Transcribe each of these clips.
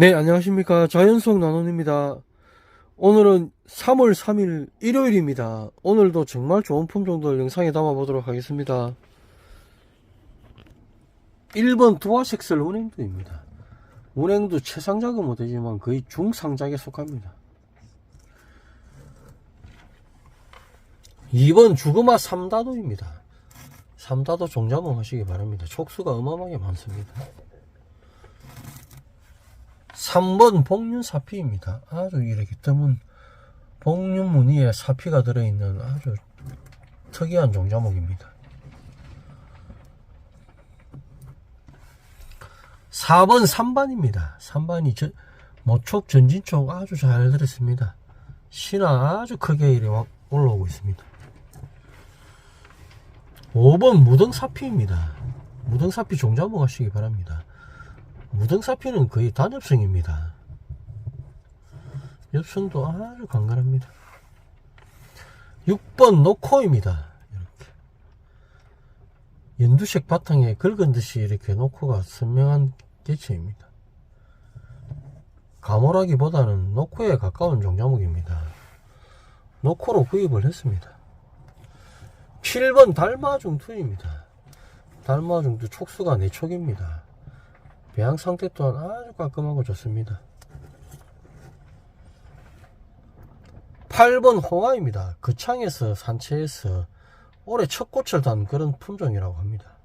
네, 안녕하십니까. 자연속 나눔입니다. 오늘은 3월 3일 일요일입니다. 오늘도 정말 좋은 품종들 영상에 담아보도록 하겠습니다. 1번 두화색설 운행도입니다. 운행도 최상작은 못되지만 거의 중상작에 속합니다. 2번 주거마 삼다도입니다. 삼다도 종자몽 하시기 바랍니다. 촉수가 어마어마하게 많습니다. 3번 복륜 사피입니다. 아주 이렇게 드문 복륜 무늬에 사피가 들어있는 아주 특이한 종자목입니다. 4번 3반입니다. 3반이 저, 모촉 전진촉 아주 잘 들었습니다. 신화 아주 크게 와- 올라오고 있습니다. 5번 무등사피입니다. 무등사피 종자목 하시기 바랍니다. 무등사피는 거의 단엽성입니다. 엽성도 아주 강건합니다. 6번 노코입니다. 이렇게 연두색 바탕에 긁은 듯이 이렇게 노코가 선명한 개체입니다. 가모라기보다는 노코에 가까운 종자목입니다. 노코로 구입을 했습니다. 7번 달마중투입니다. 달마중투 촉수가 4촉입니다. 배양 상태 또한 아주 깔끔하고 좋습니다. 8번 홍화입니다. 거창에서 산채에서 올해 첫 꽃을 단 그런 품종이라고 합니다.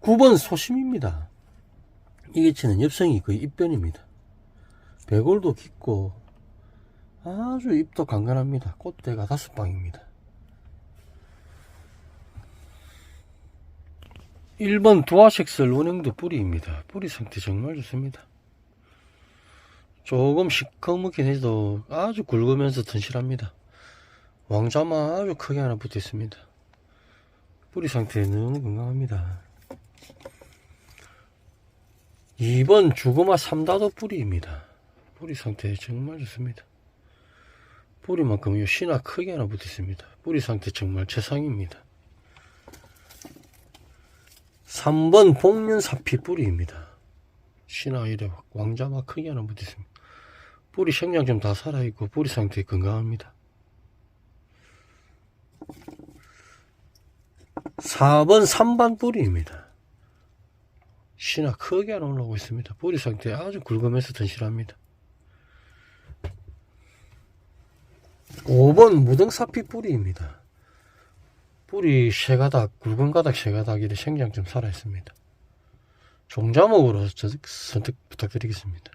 9번 소심입니다. 이 개체는 엽성이 거의 입변입니다. 배골도 깊고 아주 잎도 강건합니다. 꽃대가 다섯 방입니다. 1번 두화색설 운행도 뿌리입니다. 뿌리 상태 정말 좋습니다. 조금 시커멓긴 해도 아주 굵으면서 튼실합니다. 왕자마 아주 크게 하나 붙어 있습니다. 뿌리 상태 너무 건강합니다. 2번 주거마 삼다도 뿌리입니다. 뿌리 상태 정말 좋습니다. 뿌리만큼 이 씨나 크게 하나 붙어 있습니다. 뿌리 상태 정말 최상입니다. 3번 복륜사피 뿌리입니다. 신화 이래 왕자마 크게 하나 붙어 있습니다. 뿌리 생장 좀다 살아있고 뿌리 상태 건강합니다. 4번 3반 뿌리입니다. 신화 크게 하나 올라오고 있습니다. 뿌리 상태 아주 굵으면서 튼실합니다. 5번 무등사피 뿌리입니다. 뿌리 세 가닥, 굵은 가닥 세 가닥 이렇게 생장 좀 살아 있습니다. 종자목으로 저- 선택 부탁드리겠습니다.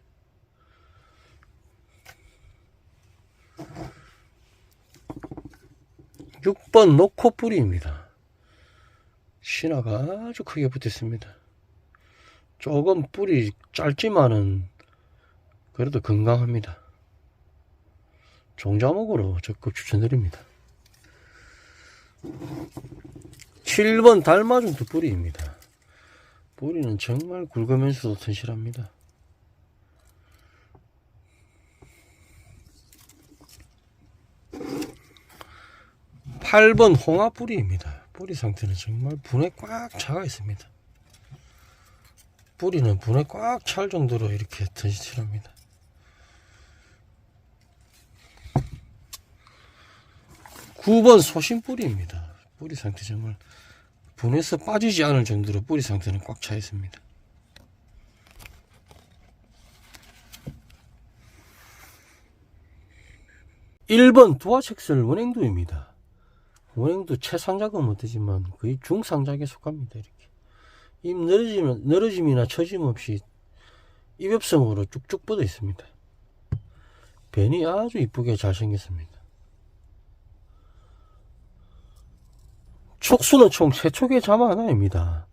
육 번 노코 뿌리입니다. 신화가 아주 크게 붙어 있습니다. 조금 뿌리 짧지만은 그래도 건강합니다. 종자목으로 적극 추천드립니다. 7번 달마중도 뿌리입니다. 뿌리는 정말 굵으면서도 튼실합니다. 8번 홍화 뿌리입니다. 뿌리 상태는 정말 분에 꽉 차가 있습니다. 뿌리는 분에 꽉 찰 정도로 이렇게 튼실합니다. 9번 소신 뿌리입니다. 뿌리 상태 정말 분에서 빠지지 않을 정도로 뿌리 상태는 꽉 차 있습니다. 일번 두화색설 원행도입니다. 원행도 최상작은 못되지만 거의 중상작에 속합니다. 이렇게 입 늘어짐, 늘어짐이나 처짐 없이 입엽성으로 쭉쭉 뻗어 있습니다. 변이 아주 이쁘게 잘생겼습니다. 촉수는 총 3촉의 자마 하나입니다.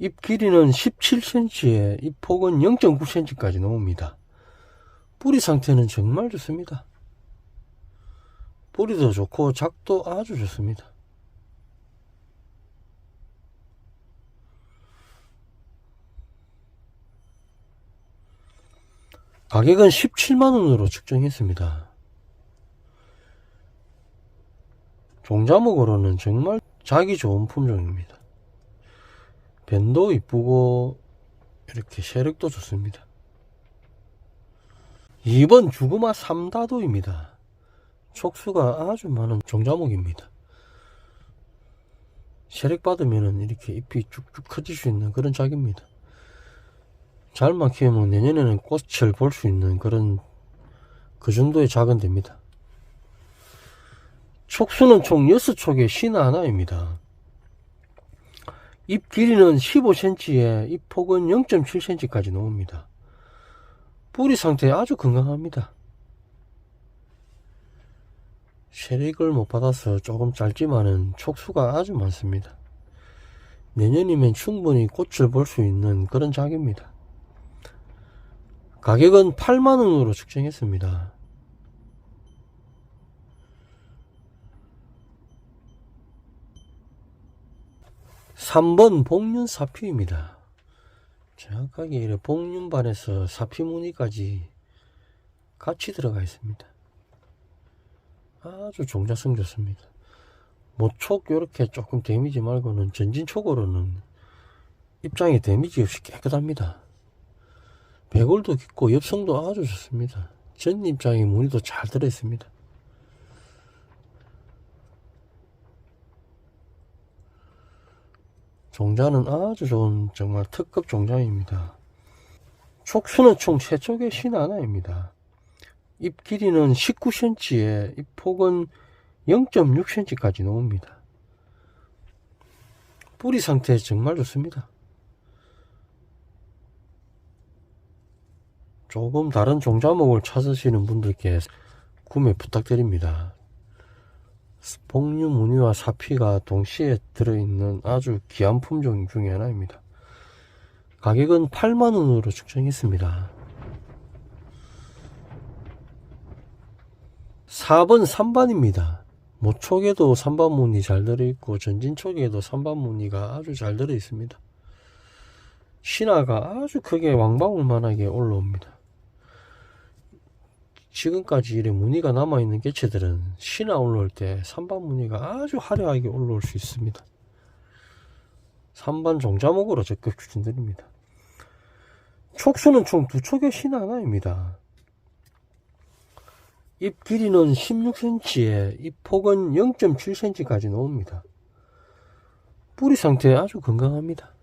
잎 길이는 17cm에 잎 폭은 0.9cm까지 나옵니다. 뿌리 상태는 정말 좋습니다. 뿌리도 좋고 작도 아주 좋습니다. 가격은 17만원으로 측정했습니다. 종자목으로는 정말 자기 좋은 품종입니다. 밴도 이쁘고 이렇게 세력도 좋습니다. 2번 주구마 삼다도입니다. 촉수가 아주 많은 종자목입니다. 세력 받으면 이렇게 잎이 쭉쭉 커질 수 있는 그런 작입니다. 잘만 키우면 내년에는 꽃을 볼 수 있는 그런 그 정도의 작은 됩니다. 촉수는 총 6촉에 신 하나입니다. 잎 길이는 15cm에 잎 폭은 0.7cm까지 나옵니다. 뿌리 상태 아주 건강합니다. 세력을 못 받아서 조금 짧지만은 촉수가 아주 많습니다. 내년이면 충분히 꽃을 볼 수 있는 그런 작입니다. 가격은 8만원으로 측정했습니다. 삼번 복륜 사피입니다. 정확하게 이래 복륜반에서 사피 무늬까지 같이 들어가 있습니다. 아주 종자성 좋습니다. 모촉 요렇게 조금 데미지 말고는 전진촉으로는 입장이 데미지 없이 깨끗합니다. 배골도 깊고 엽성도 아주 좋습니다. 전 입장에 무늬도 잘 들어있습니다. 종자는 아주 좋은 정말 특급 종자입니다. 촉수는 총 3촉의 신 하나입니다. 잎 길이는 19cm에 잎 폭은 0.6cm까지 나옵니다. 뿌리 상태 정말 좋습니다. 조금 다른 종자목을 찾으시는 분들께 구매 부탁드립니다. 복류 무늬와 사피가 동시에 들어있는 아주 귀한 품종 중에 하나입니다. 가격은 8만원으로 측정했습니다. 4번 3반입니다. 모촉에도 3반 무늬 잘 들어있고 전진촉에도 3반 무늬가 아주 잘 들어있습니다. 신화가 아주 크게 왕방울만하게 올라옵니다. 지금까지 이래 무늬가 남아있는 개체들은 신화 올라올 때 3반 무늬가 아주 화려하게 올라올 수 있습니다. 3반 종자목으로 적극 추천드립니다. 촉수는 총 두 촉의 신화 하나입니다. 잎 길이는 16cm에 잎 폭은 0.7cm까지 나옵니다. 뿌리 상태 아주 건강합니다.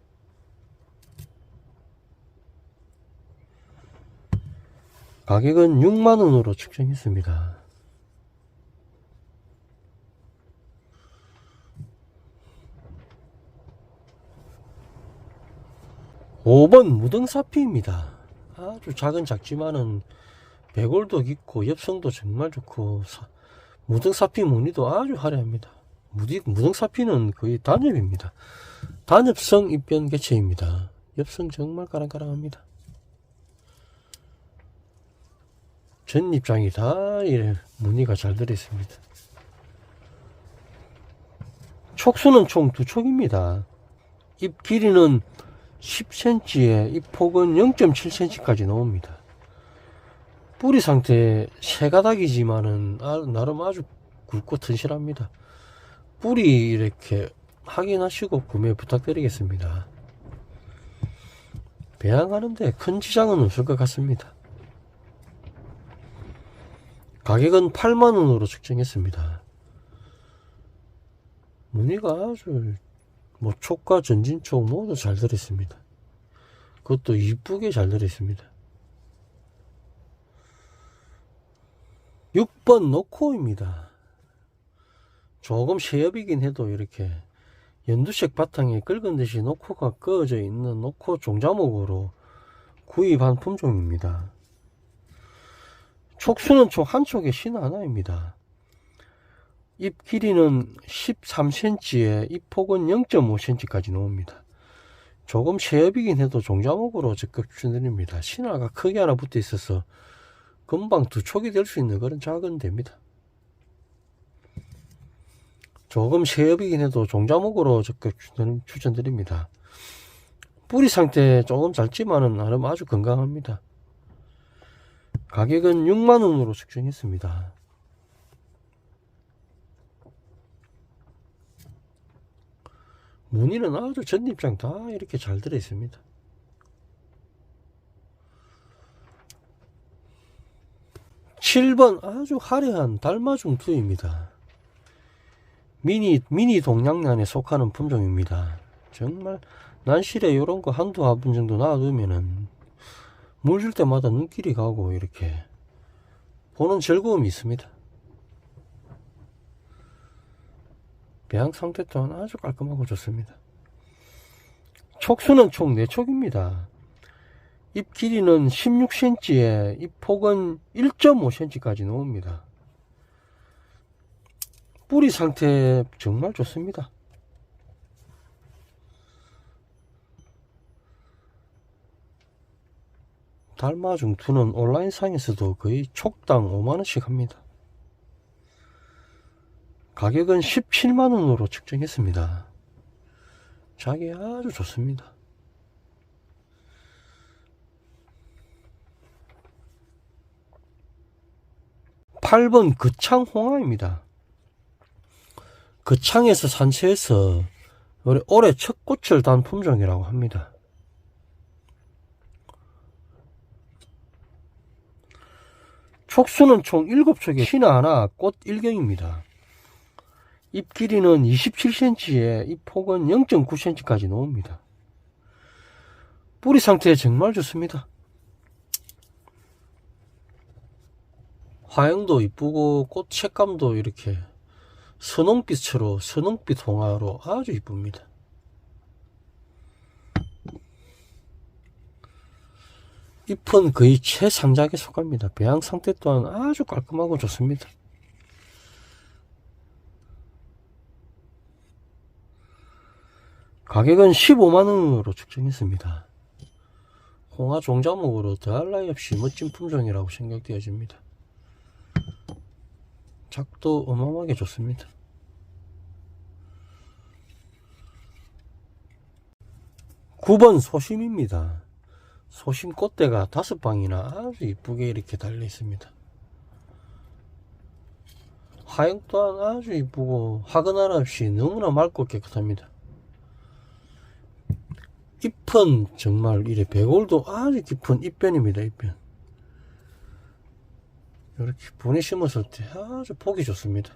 가격은 6만원으로 측정했습니다. 오번 무등사피입니다. 아주 작은 작지만은 배골도 깊고 엽성도 정말 좋고 사- 무등사피 무늬도 아주 화려합니다. 무디, 무등사피는 거의 단엽입니다. 단엽성 입변 개체입니다. 엽성 정말 까랑까랑합니다. 전 입장이 다 이래 무늬가 잘 들어있습니다. 촉수는 총 두 촉입니다. 잎 길이는 10cm에 잎 폭은 0.7cm까지 나옵니다. 뿌리 상태 새 가닥이지만은 아- 나름 아주 굵고 튼실합니다. 뿌리 이렇게 확인하시고 구매 부탁드리겠습니다. 배양하는데 큰 지장은 없을 것 같습니다. 가격은 8만원으로 측정했습니다. 무늬가 아주 뭐 촉과 전진촉 모두 잘 들어있습니다. 그것도 이쁘게 잘 들어있습니다. 6번 노코입니다. 조금 쉐엽이긴 해도 이렇게 연두색 바탕에 긁은 듯이 노코가 꺼져 있는 노코 종자목으로 구입한 품종입니다. 촉수는 총한 촉에 신 하나입니다. 잎 길이는 13cm에 잎 폭은 0.5cm까지 나옵니다. 조금 쉐엽이긴 해도 종자목으로 적극 추천드립니다. 신화가 크게 하나 붙어 있어서 금방 두 촉이 될 수 있는 그런 작은 됩니다. 조금 쉐엽이긴 해도 종자목으로 적극 추천- 추천드립니다. 뿌리 상태 조금 짧지만은 나름 아주 건강합니다. 가격은 6만원으로 측정했습니다. 무늬는 아주 전입장 다 이렇게 잘 들어 있습니다. 칠번 아주 화려한 달마중 투입니다. 미니 미니 동양란에 속하는 품종입니다. 정말 난실에 이런 거 한두 화분 정도 놔두면은 물 줄 때마다 눈길이 가고 이렇게 보는 즐거움이 있습니다. 배양 상태 또한 아주 깔끔하고 좋습니다. 촉수는 총 4촉입니다. 잎 길이는 16cm에 잎 폭은 1.5cm까지 나옵니다. 뿌리 상태 정말 좋습니다. 달마 중투는 온라인상에서도 거의 촉당 5만원씩 합니다. 가격은 17만원으로 측정했습니다. 자기 아주 좋습니다. 8번 거창 홍화입니다. 거창에서 산채에서 올해 첫 꽃을 단 품종이라고 합니다. 촉수는 총 7촉에 신화 하나 꽃 1경입니다. 잎 길이는 27cm에 잎 폭은 0.9cm까지 나옵니다. 뿌리 상태 정말 좋습니다. 화형도 이쁘고 꽃 색감도 이렇게 선홍빛으로 선홍빛 홍화로 아주 이쁩니다. 잎은 거의 최상작에 속합니다. 배양 상태 또한 아주 깔끔하고 좋습니다. 가격은 15만원으로 측정했습니다. 홍화 종자목으로 더할 나위 없이 멋진 품종이라고 생각되어집니다. 작도 어마어마하게 좋습니다. 구번 소심입니다. 소심 꽃대가 다섯 방이나 아주 이쁘게 이렇게 달려 있습니다. 하영 또한 아주 이쁘고 화근할 없이 너무나 맑고 깨끗합니다. 잎은 정말 이래 배골도 아주 깊은 잎변입니다. 잎변. 이렇게 분에 심었을 때 아주 보기 좋습니다.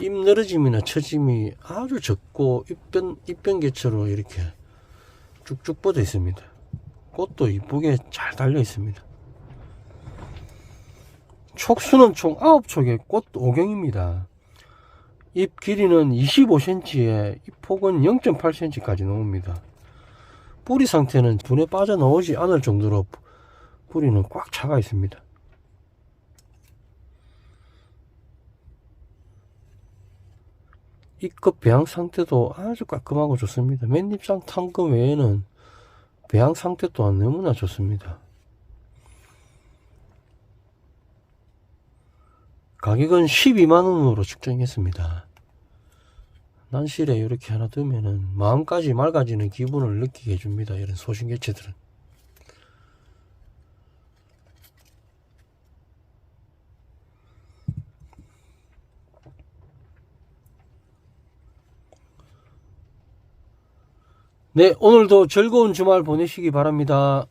잎 늘어짐이나 처짐이 아주 적고 잎변 잎변 개체로 이렇게 쭉쭉 뻗어 있습니다. 꽃도 이쁘게 잘 달려 있습니다. 촉수는 총 9촉의 꽃 5경입니다. 잎 길이는 25cm에 잎 폭은 0.8cm까지 나옵니다. 뿌리 상태는 분에 빠져나오지 않을 정도로 뿌리는 꽉 차가 있습니다. 입급 배양 상태도 아주 깔끔하고 좋습니다. 맨잎상 탄금 외에는 배양 상태 또한 너무나 좋습니다. 가격은 12만원으로 측정했습니다. 난실에 이렇게 하나 두면은 마음까지 맑아지는 기분을 느끼게 해줍니다. 이런 소신 개체들은. 네, 오늘도 즐거운 주말 보내시기 바랍니다.